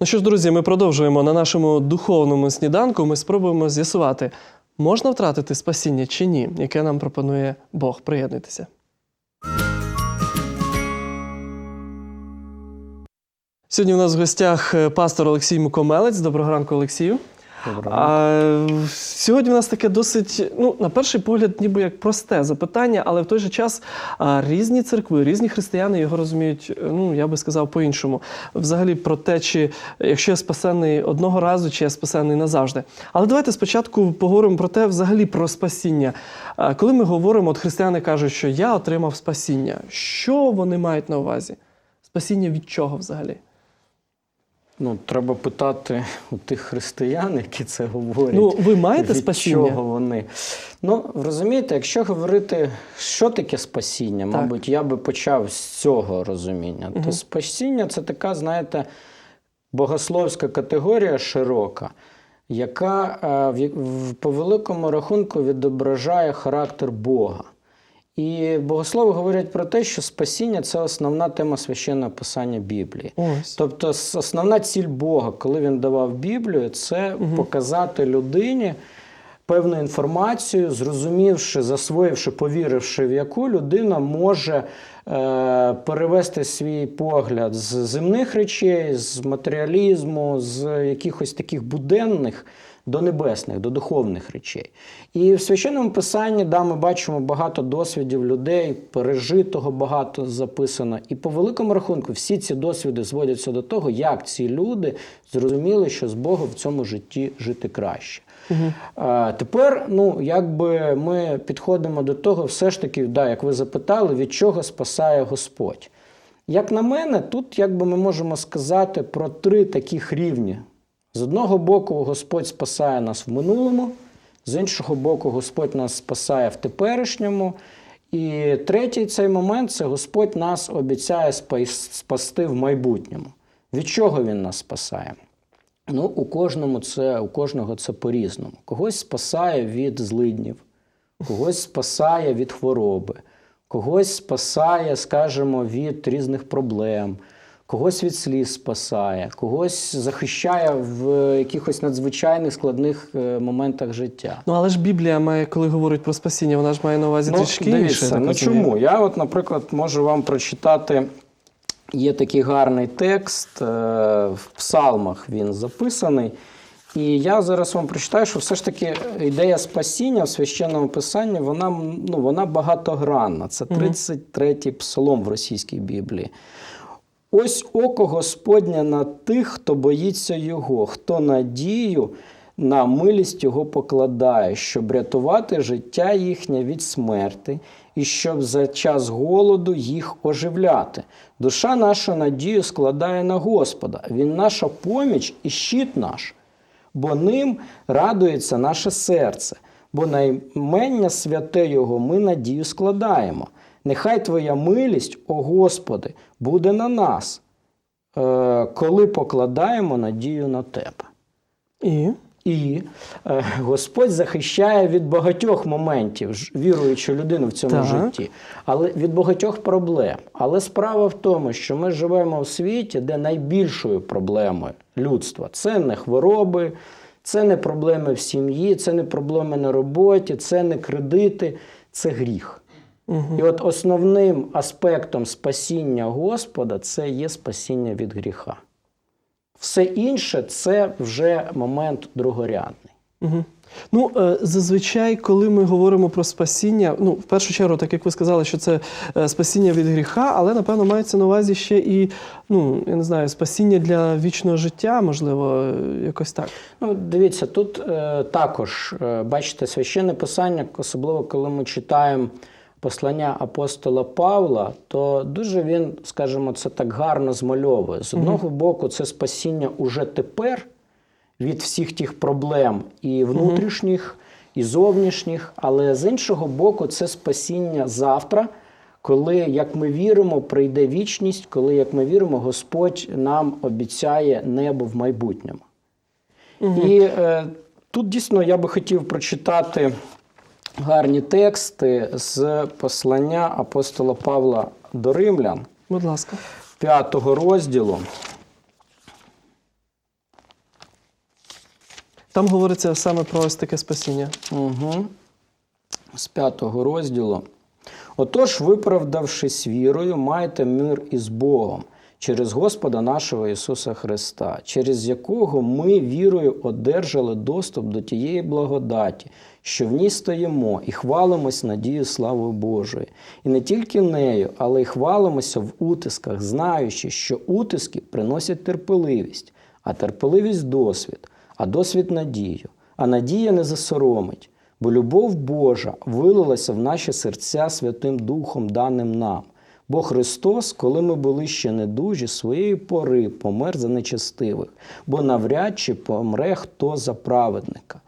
Ну що ж, друзі, ми продовжуємо на нашому духовному сніданку. Ми спробуємо з'ясувати, можна втратити спасіння чи ні, яке нам пропонує Бог. Приєднуйтеся. Сьогодні у нас в гостях е, пастор Олексій Мукомелець. Доброго ранку, Олексію. А, сьогодні у нас таке досить, ну, на перший погляд, ніби як просте запитання, але в той же час різні церкви, різні християни його розуміють, ну, я би сказав, по-іншому. Взагалі про те, чи якщо я спасений одного разу, чи я спасений назавжди. Але давайте спочатку поговоримо про те, взагалі про спасіння. Коли ми говоримо, от християни кажуть, що я отримав спасіння, що вони мають на увазі? Спасіння від чого взагалі? Ну, треба питати у тих християн, які це говорять. Ну, ви маєте від спасіння? чого вони. Ну, розумієте, якщо говорити, що таке спасіння, Так. мабуть, я би почав з цього розуміння. Мгм. То спасіння це така, знаєте, богословська категорія широка, яка е, в в- по великому рахунку відображає характер Бога. І богослови говорять про те, що спасіння це основна тема священного писання Біблії. Ось. Тобто, основна ціль Бога, коли він давав Біблію, це показати людині певну інформацію, зрозумівши, засвоївши, повіривши, в яку людина може е, перевести свій погляд з земних речей, з матеріалізму, з якихось таких буденних. До небесних, до духовних речей. І в священному писанні да, ми бачимо багато досвідів людей, пережитого багато записано. І по великому рахунку всі ці досвіди зводяться до того, як ці люди зрозуміли, що з Богом в цьому житті жити краще. А, тепер, ну, якби ми підходимо до того, все ж таки, да, як ви запитали, від чого спасає Господь. Як на мене, тут якби ми можемо сказати про три таких рівні. З одного боку, Господь спасає нас в минулому, з іншого боку, Господь нас спасає в теперішньому. І третій цей момент це Господь нас обіцяє спасти в майбутньому. Від чого Він нас спасає? Ну, у кожному це, у кожного це по-різному. Когось спасає від злиднів, когось спасає від хвороби, когось спасає, скажімо, від різних проблем, когось від сліз спасає, когось захищає в якихось надзвичайних складних е, моментах життя. Ну, але ж Біблія має, коли говорить про спасіння, вона ж має на увазі трішки інше. дивіться, я ну чому? Я, от, наприклад, можу вам прочитати. Є такий гарний текст, е, в псалмах він записаний. І я зараз вам прочитаю, що все ж таки ідея спасіння в священному писанні вона, ну, вона багатогранна. Це 33-й псалом в російській Біблії. Ось око Господнє на тих, хто боїться Його, хто надію на милість Його покладає, щоб рятувати життя їхнє від смерти, і щоб за час голоду їх оживляти. Душа наша надію складає на Господа. Він наша поміч і щит наш, бо ним радується наше серце, бо на імення святе Його ми надію складаємо. Нехай Твоя милість, о Господи, буде на нас, е, коли покладаємо надію на Тебе. І І е, Господь захищає від багатьох моментів віруючу людину в цьому Так. житті, але від багатьох проблем. Але справа в тому, що ми живемо в світі, де найбільшою проблемою людства це не хвороби, це не проблеми в сім'ї, це не проблеми на роботі, це не кредити, це гріх. І от основним аспектом спасіння Господа це є спасіння від гріха. Все інше це вже момент другорядний. Угу. Ну, е, зазвичай, коли ми говоримо про спасіння, ну, в першу чергу, так як ви сказали, що це е, спасіння від гріха, але, напевно, мається на увазі ще і, ну, я не знаю, спасіння для вічного життя, можливо, якось так. Ну, дивіться, тут е, також е, бачите священне писання, особливо коли ми читаємо послання апостола Павла, то дуже він, скажімо, це так гарно змальовує. З одного боку, це спасіння уже тепер від всіх тих проблем і внутрішніх, і зовнішніх, але з іншого боку, це спасіння завтра. Коли, як ми віримо, прийде вічність, коли, як ми віримо, Господь нам обіцяє небо в майбутньому. І е, тут дійсно я би хотів прочитати гарні тексти з послання апостола Павла до Римлян. Будь ласка. П'ятого розділу. Там говориться саме про ось таке спасіння. Угу. З п'ятого розділу. Отож, виправдавшись вірою, майте мир із Богом через Господа нашого Ісуса Христа, через якого ми вірою одержали доступ до тієї благодаті, що в ній стоїмо і хвалимось надією славою Божої. І не тільки нею, але й хвалимося в утисках, знаючи, що утиски приносять терпеливість, а терпеливість досвід, а досвід надію, а надія не засоромить. Бо любов Божа вилилася в наші серця Святим Духом, даним нам. Бо Христос, коли ми були ще недужі, своєї пори помер за нечестивих, бо навряд чи помре хто за праведника.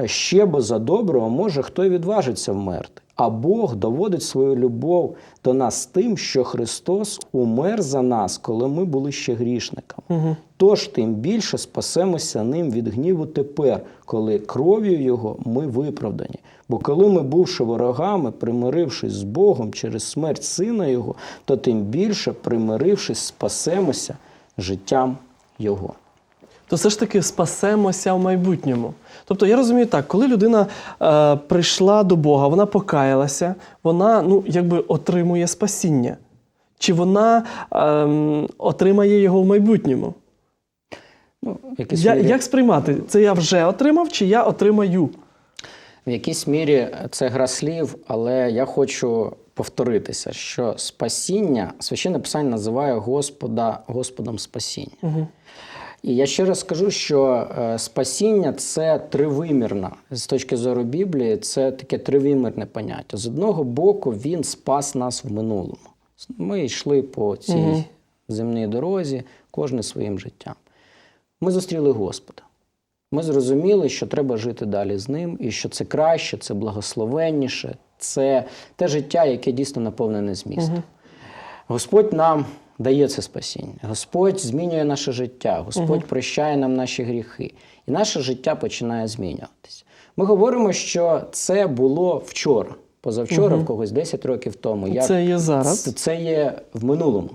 Е, Ще бо за доброго може хто й відважиться вмерти. А Бог доводить свою любов до нас тим, що Христос умер за нас, коли ми були ще грішниками. Тож тим більше спасемося ним від гніву тепер, коли кров'ю Його ми виправдані. Бо коли ми, бувши ворогами, примирившись з Богом через смерть Сина Його, то тим більше, примирившись, спасемося життям Його. То все ж таки спасемося в майбутньому. Тобто я розумію так, коли людина е, прийшла до Бога, вона покаялася, вона ну, якби отримує спасіння. Чи вона ем, отримає його в майбутньому? Ну, в якійсь Я, мірі- як сприймати? Це я вже отримав, чи я отримаю? В якійсь мірі це гра слів, але я хочу повторитися, що спасіння, священне писання називає Господа Господом спасіння. Угу. І я ще раз скажу, що е, спасіння це тривимірна. З точки зору Біблії, це таке тривимірне поняття. З одного боку, він спас нас в минулому. Ми йшли по цій Мгм. земній дорозі, кожен своїм життям. Ми зустріли Господа. Ми зрозуміли, що треба жити далі з ним, і що це краще, це благословенніше, це те життя, яке дійсно наповнене змістом. Господь нам дає це спасіння. Господь змінює наше життя, Господь прощає нам наші гріхи, і наше життя починає змінюватися. Ми говоримо, що це було вчора, позавчора, в когось 10 років тому. Я- Це є зараз. Це є в минулому.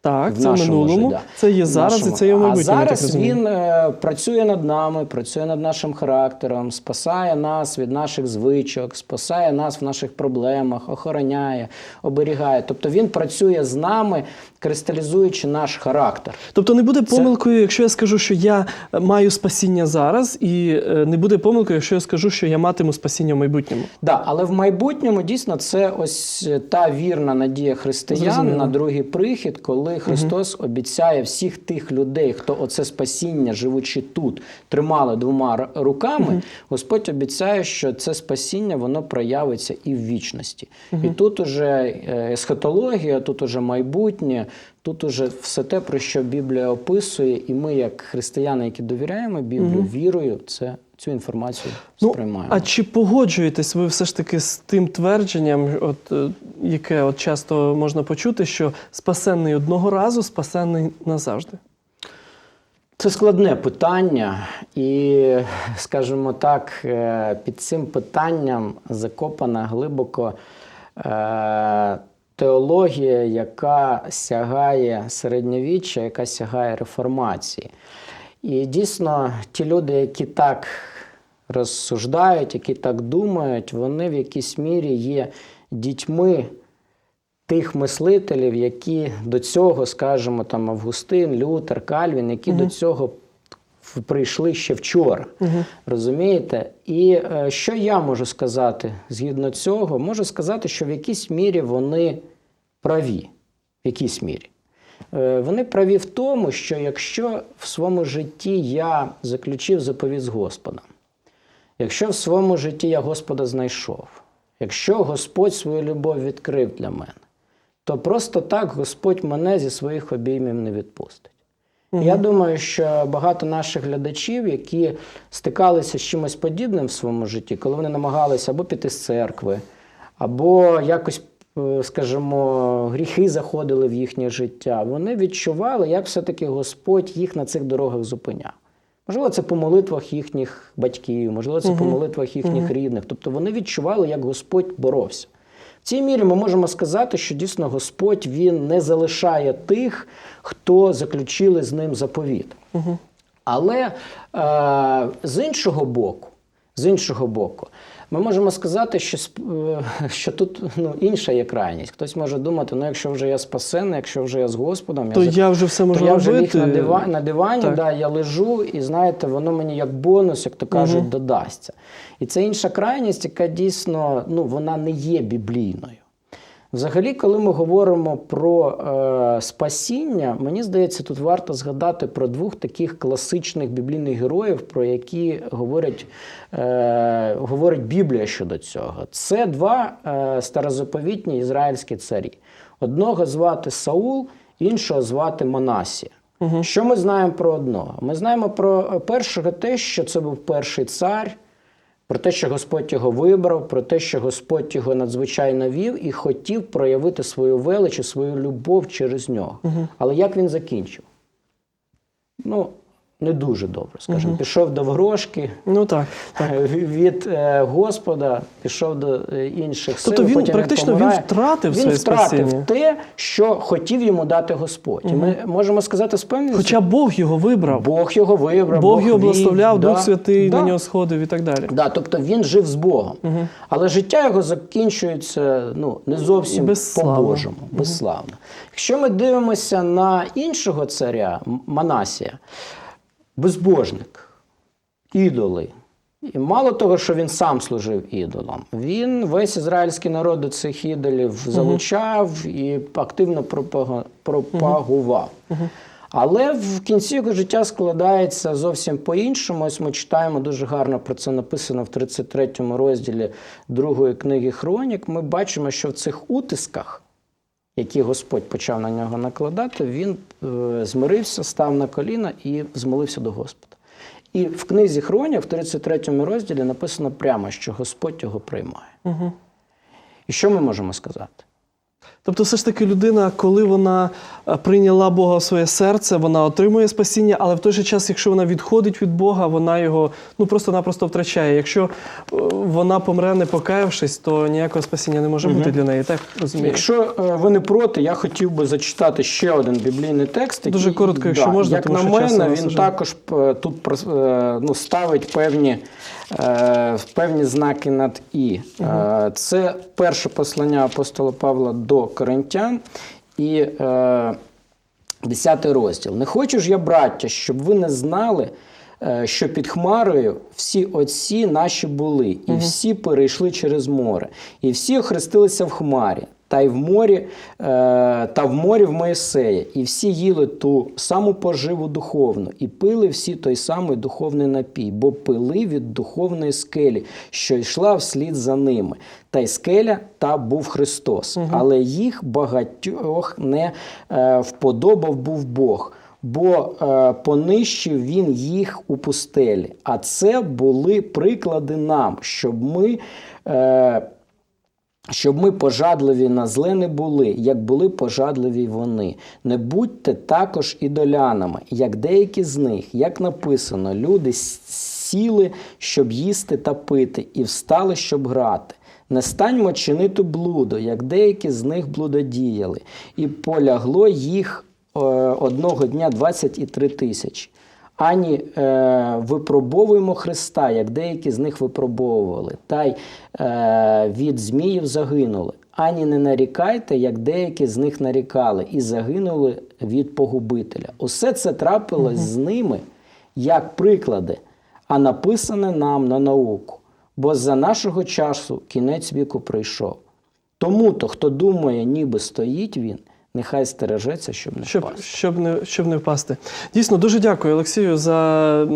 Так, в це в минулому, житті. це є зараз нашому. і це є в майбутньому. А я так зараз він е, працює над нами, працює над нашим характером, спасає нас від наших звичок, спасає нас в наших проблемах, охороняє, оберігає. Тобто він працює з нами, кристалізуючи наш характер. Тобто не буде помилкою, якщо я скажу, що я е, маю спасіння зараз, і е, не буде помилкою, якщо я скажу, що я матиму спасіння в майбутньому. Да, але в майбутньому дійсно це ось та вірна надія християн Зрозуміло. на другий прихід, коли Христос обіцяє всіх тих людей, хто оце спасіння, живучи тут, тримали двома руками, руками. Господь обіцяє, що це спасіння воно проявиться і в вічності. І тут уже е, есхатологія, тут уже майбутнє. Тут уже все те, про що Біблія описує, і ми, як християни, які довіряємо Біблію, вірою, це цю інформацію Ну, сприймаємо. а чи погоджуєтесь ви все ж таки з тим твердженням, от, е, яке от часто можна почути, що спасенний одного разу, спасенний назавжди? Це складне питання, і, скажімо так, е, під цим питанням закопана глибоко е, теологія, яка сягає середньовіччя, яка сягає реформації. І дійсно, ті люди, які так розсуждають, які так думають, вони в якійсь мірі є дітьми тих мислителів, які до цього, скажімо, там Августин, Лютер, Кальвін, які до цього прийшли ще вчора. Розумієте? І е, що я можу сказати згідно цього? Можу сказати, що в якійсь мірі вони праві. В якійсь мірі. Е, Вони праві в тому, що якщо в своєму житті я заключив заповідь з Господом, якщо в своєму житті я Господа знайшов, якщо Господь свою любов відкрив для мене, то просто так Господь мене зі своїх обіймів не відпустить. Я думаю, що багато наших глядачів, які стикалися з чимось подібним в своєму житті, коли вони намагалися або піти з церкви, або якось, е, скажімо, гріхи заходили в їхнє життя, вони відчували, як все-таки Господь їх на цих дорогах зупиняв. Можливо, це по молитвах їхніх батьків, можливо, це по молитвах їхніх рідних. Тобто вони відчували, як Господь боровся. Цій мірі ми можемо сказати, що дійсно Господь він не залишає тих, хто заключили з ним заповіт. Але е, з іншого боку, з іншого боку, ми можемо сказати, що, е, що тут ну, інша є крайність. Хтось може думати, ну якщо вже я спасений, якщо вже я з Господом, То я, я вже все можу то я вже ліг на, дива, на дивані, да, я лежу, і знаєте, воно мені як бонус, як то кажуть, додасться. І це інша крайність, яка дійсно ну, вона не є біблійною. Взагалі, коли ми говоримо про е, спасіння, мені здається, тут варто згадати про двох таких класичних біблійних героїв, про які говорять, е, говорить Біблія щодо цього. Це два е, старозаповітні ізраїльські царі. Одного звати Саул, іншого звати Манасія. Що ми знаємо про одного? Ми знаємо про е, першого те, що це був перший цар, про те, що Господь його вибрав, про те, що Господь його надзвичайно вів і хотів проявити свою велич і свою любов через нього. Але як він закінчив? Ну, не дуже добре, скажімо. Пішов до ворожки Ну так. е, від е, Господа, пішов до е, інших сил. Тобто він потім практично він помирає. втратив він своє втратив спасіння. те, що хотів йому дати Господь. І ми можемо сказати з певністю, Хоча Бог його вибрав, Бог його вибрав, Бог його вів, благословляв, да, Дух Святий да. на нього сходив і так далі. Да, тобто він жив з Богом. Але життя його закінчується ну, не зовсім по-божому, безславно. Якщо ми дивимося на іншого царя, Манасія, безбожник, ідоли. І мало того, що він сам служив ідолам, він весь ізраїльський народ до цих ідолів залучав і активно пропагував. Але в кінці його життя складається зовсім по-іншому. Ось ми читаємо дуже гарно про це написано в 33 розділі другої книги Хронік. Ми бачимо, що в цих утисках, які Господь почав на нього накладати, він е, змирився, став на коліна і змолився до Господа. І в книзі Хроня, в 33 розділі, написано прямо, що Господь його приймає. Угу. І що ми можемо сказати? Тобто, все ж таки, людина, коли вона е, прийняла Бога в своє серце, вона отримує спасіння, але в той же час, якщо вона відходить від Бога, вона його ну просто-напросто втрачає. Якщо е, вона помре, не покаявшись, то ніякого спасіння не може бути для неї. Так розумію. Якщо е, ви не проти, я хотів би зачитати ще один біблійний текст. який, Дуже коротко, якщо можна, Як тому на мене, він уже- також тут ну, ставить певні, певні знаки над І. Е, Це перше послання апостола Павла до Коринтян і е, 10 розділ. Не хочу ж я, браття, щоб ви не знали. Е, Що під Хмарою всі отці наші були, і всі перейшли через море, і всі охрестилися в Хмарі, та й в морі, е, та в морі в Моїсея, і всі їли ту саму поживу духовну, і пили всі той самий духовний напій, бо пили від духовної скелі, що йшла вслід за ними. Та й скеля та був Христос, але їх багатьох не е, вподобав був Бог. Бо е, понищив він їх у пустелі. А це були приклади нам, щоб ми, е, щоб ми пожадливі на зле не були, як були пожадливі вони. Не будьте також ідолянами, як деякі з них, як написано, люди сіли, щоб їсти та пити, і встали, щоб грати. Не станьмо чинити блуду, як деякі з них блудодіяли, і полягло їх одного дня 23 тисячі. Ані е, випробовуємо Христа, як деякі з них випробовували, та й е, від зміїв загинули. Ані не нарікайте, як деякі з них нарікали, і загинули від погубителя. Усе це трапилось з ними як приклади, а написане нам на науку. Бо за нашого часу кінець віку прийшов. Тому то, хто думає, ніби стоїть він, нехай стережеться, щоб не Щоб, впасти. щоб, не, щоб не впасти. Дійсно, дуже дякую, Олексію, за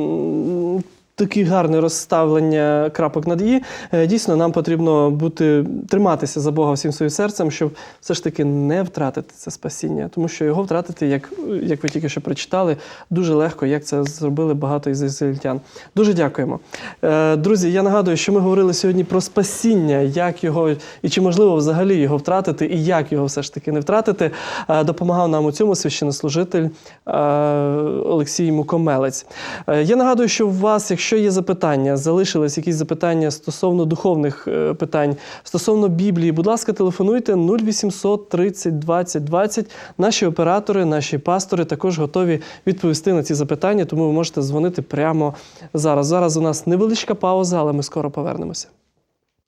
таке гарне розставлення крапок над «і». Е, Дійсно, нам потрібно бути, триматися за Бога всім своїм серцем, щоб все ж таки не втратити це спасіння. Тому що його втратити, як, як ви тільки що прочитали, дуже легко, як це зробили багато із ізраїльтян. Дуже дякуємо. Е, Друзі, я нагадую, що ми говорили сьогодні про спасіння, як його і чи можливо взагалі його втратити, і як його все ж таки не втратити. Е, Допомагав нам у цьому священнослужитель Олексій Мукомелець. Я нагадую, що у вас, якщо Якщо є запитання, залишились якісь запитання стосовно духовних е, питань, стосовно Біблії, будь ласка, телефонуйте 0800 30 20 20. Наші оператори, наші пастори також готові відповісти на ці запитання, тому ви можете дзвонити прямо зараз. Зараз у нас невеличка пауза, але ми скоро повернемося.